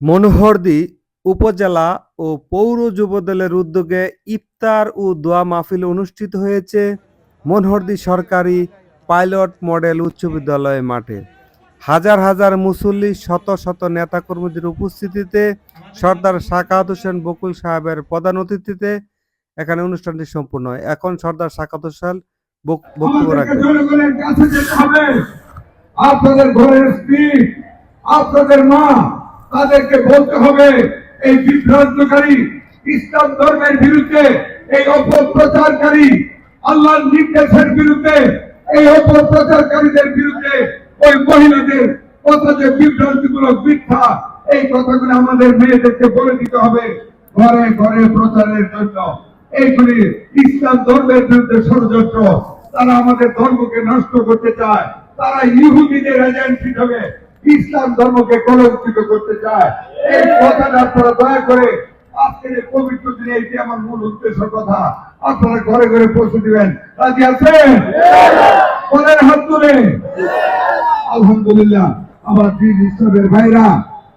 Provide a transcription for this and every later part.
মনোহরদী উপজেলা ও পৌর যুবদলের উদ্যোগে ইফতার ও দোয়া মাহফিল অনুষ্ঠিত হয়েছে মনোহরদী সরকারি পাইলট মডেল উচ্চ বিদ্যালয় মাঠে। হাজার হাজার মুসল্লি শত শত নেতাকর্মীদের উপস্থিতিতে সর্দার সাকাত হোসেন বকুল সাহেবের প্রধান অতিথিতে এখানে অনুষ্ঠানটি সম্পূর্ণ হয়। এখন সর্দার সাকাত হোসেন বক- বক্তব্য রাখবেন। আপনাদের ঘরের স্ত্রী আপনাদের মা তাদেরকে বলতে হবে, এই বিভ্রান্তকারী ইসলাম ধর্মের বিরুদ্ধে, এই অপপ্রচারকারী আল্লাহর নির্দেশের বিরুদ্ধে, এই অপপ্রচারকারীদের বিরুদ্ধে ওই মহিলাদের যে বিভ্রান্তিমূলক মিথ্যা, এই কথাগুলো আমাদের মেয়েদেরকে বলে দিতে হবে ঘরে ঘরে প্রচারের জন্য। এইগুলি ইসলাম ধর্মের বিরুদ্ধে ষড়যন্ত্র। তারা আমাদের ধর্মকে নষ্ট করতে চায়। তারা ইহুদিদের এজেন্ট হিসেবে ইসলাম ধর্মকে কলঙ্কিত করতে চায়। এই কথাটা আপনারা দয়া করে আজকের পবিত্র দিনে এটি আমার মূল উদ্দেশ্য কথা। আপনারা ঘরে ঘরে পৌঁছে দিবেন। রাজি আছেন? পরের হাত তুলে আলহামদুলিল্লাহ, আমার দিন ইসলামের ভাইরা,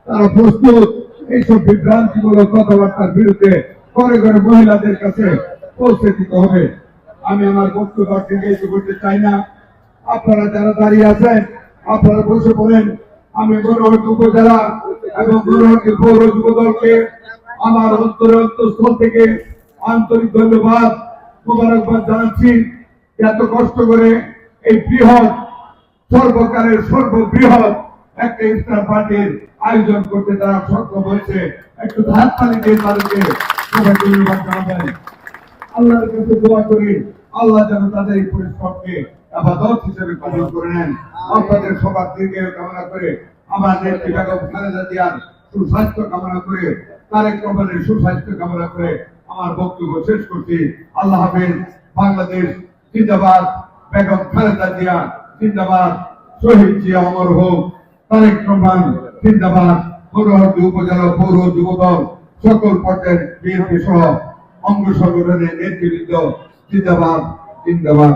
তারা প্রস্তুত। এইসব বিভ্রান্তিমূলক কথাবার্তার বিরুদ্ধে ঘরে ঘরে মহিলাদের কাছে পৌঁছে দিতে হবে। আমি আমার বক্তব্য করতে চাই না। আপনারা যারা দাঁড়িয়ে আছেন, আপনারা বসে পড়েন। আমি গৌরহট উপজেলা এবং গৌরহটি পৌর যুব দলকে আমার অন্তর অন্তঃস্থল থেকে আন্তরিক ধন্যবাদ মোবারকবাদ জানাচ্ছি। এত কষ্ট করে এই বৃহৎ, সর্বকালের সর্ববৃহৎ একটা ইফতার পার্টির আয়োজন করতে তারা সক্ষম হয়েছে। একটু হাত তালি দিয়ে তাদেরকে সবাইকে ধন্যবাদ জানাবেন। আল্লাহর কাছে দোয়া করি, আল্লাহ যেন তাদের এই পরিশ্রমকে আবাদত হিসেবে কবুল করে নেন। আপনাদের সবার দীর্ঘ কামনা করে আমার নেত্রী সুস্বাস্থ্য কামনা করে, তারেক রহমানের সুস্বাস্থ্য কামনা করে আমার বক্তব্য শেষ করছি। আল্লাহ হাফেজ, বাংলাদেশ জিন্দাবাদ, বেগম খালেদা জিয়া জিন্দাবাদ, শহীদ জিয়া অমর হোক, তারেক রহমান জিন্দাবাদ পৌরহদ্দি উপজেলা পৌর যুবদল, সকল পর্যায়ের বিএনপি সহ অঙ্গ সংগঠনের নেতৃবৃন্দ জিন্দাবাদ জিন্দাবাদ।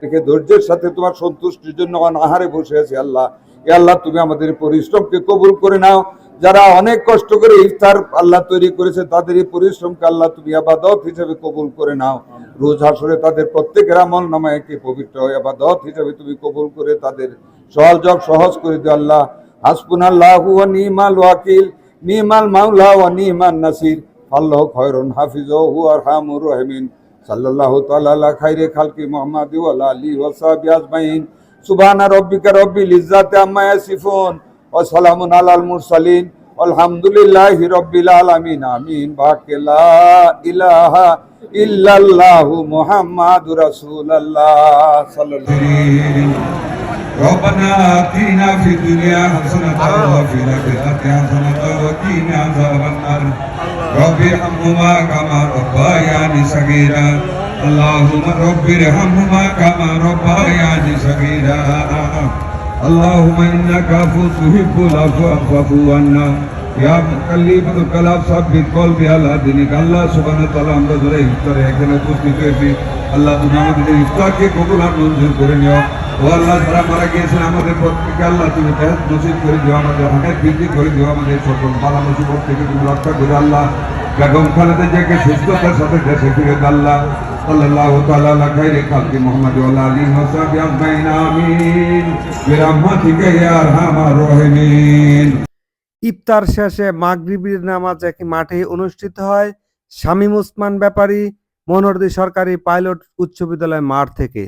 থেকে ধৈর্যের সাথে তোমার সন্তুষ্টির জন্য আহারে বসে আছি আল্লাহ। এ আল্লাহ, তুমি আমাদের পরিশ্রমকে কবুল করে নাও। যারা অনেক কষ্ট করে ইফতার আল্লাহ তৈরি করেছে, তাদের এই পরিশ্রমকে আল্লাহ তুমি আবাদত হিসেবে কবুল করে নাও। রোজ হাসরে তাদের প্রত্যেকের আমল নামায়কে পবিত্র আবাদত হিসেবে তুমি কবুল করে তাদের সহযোগ সহজ করে দিও আল্লাহ। হাসপুন আল্লাহ ওয়া নিমাল ওয়াকিল। নিমাল মাওলা ওয়া নিমান নাসির। আল্লাহ খয়রুন হাফিজ ও হু আরহামুর রহিমিন। সাল্লাল্লাহু তাআলা আলা খাইরে খালকি মুহাম্মাদ ওয়া আলা আলিহি ওয়া সাহবিহি আজমাইন সুবহানা রাব্বিকা রাব্বিল ইজ্জাতি আম্মা ইয়াসিফুন ওয়া সালামুন আলাল মুরসালিন আলহামদুলিল্লাহি রাব্বিল আলামিন আমিন বাকে লা ইলাহা ইল্লাল্লাহু মুহাম্মাদুর রাসূলুল্লাহ সাল্লাল্লাহু ربنا آتنا في الدنيا حسنة وفي الآخرة حسنة وقنا عذاب النار رب ارحمهما كما ربياني صغيرا اللهم رب ارحمهما كما ربياني صغيرا اللهم إنك عفو تحب العفو فاعف عنا ইয়া মুকাল্লিবুল কালাব সাব্বিত কলবি আলা দিনিক আল্লাহ সুবহানাহু ওয়া তাআলা আমরা যারা ইফতারে এখানে উপস্থিত হয়েছি আল্লাহ তুমি আমাদের ইফতারকে কবুল আর মঞ্জুর করে নিও আমাদের ইফতার শেষে মাগরিবির নামাজ এক মাঠে অনুষ্ঠিত হয়। শামীম ওসমান ব্যাপারী মনোহরদী সরকারি পাইলট উচ্চ বিদ্যালয় মাঠ থেকে।